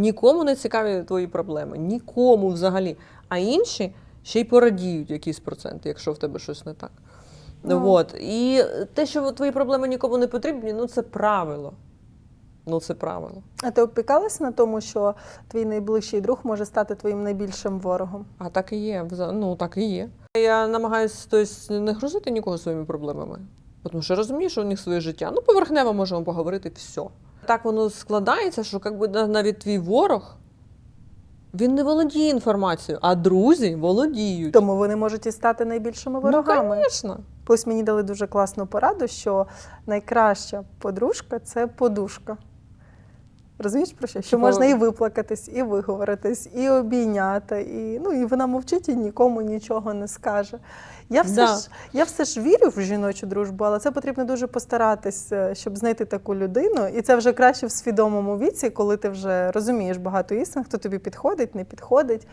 Нікому не цікаві твої проблеми, нікому взагалі. А інші ще й порадіють якісь проценти, якщо в тебе щось не так. Ну. От. І те, що твої проблеми нікому не потрібні, ну це правило. Ну, це правило. А ти опікалась на тому, що твій найближчий друг може стати твоїм найбільшим ворогом? А так і є. Ну, так і є. Я намагаюся тобто, не грузити нікого своїми проблемами. Тому що розумію, що у них своє життя. Ну, поверхнево можемо поговорити все. Так воно складається, що якби навіть твій ворог він не володіє інформацією, а друзі володіють. Тому вони можуть і стати найбільшими ворогами. Ну, звісно. Плюс мені дали дуже класну пораду, що найкраща подружка це подушка. Розумієш про що? Що Типу- можна і виплакатись, і виговоритись, і обійняти, і, ну, і вона мовчить і нікому нічого не скаже. Я все, Да. ж, я все ж вірю в жіночу дружбу, але це потрібно дуже постаратись, е, щоб знайти таку людину. І це вже краще в свідомому віці, коли ти вже розумієш багато істин, хто тобі підходить, не підходить.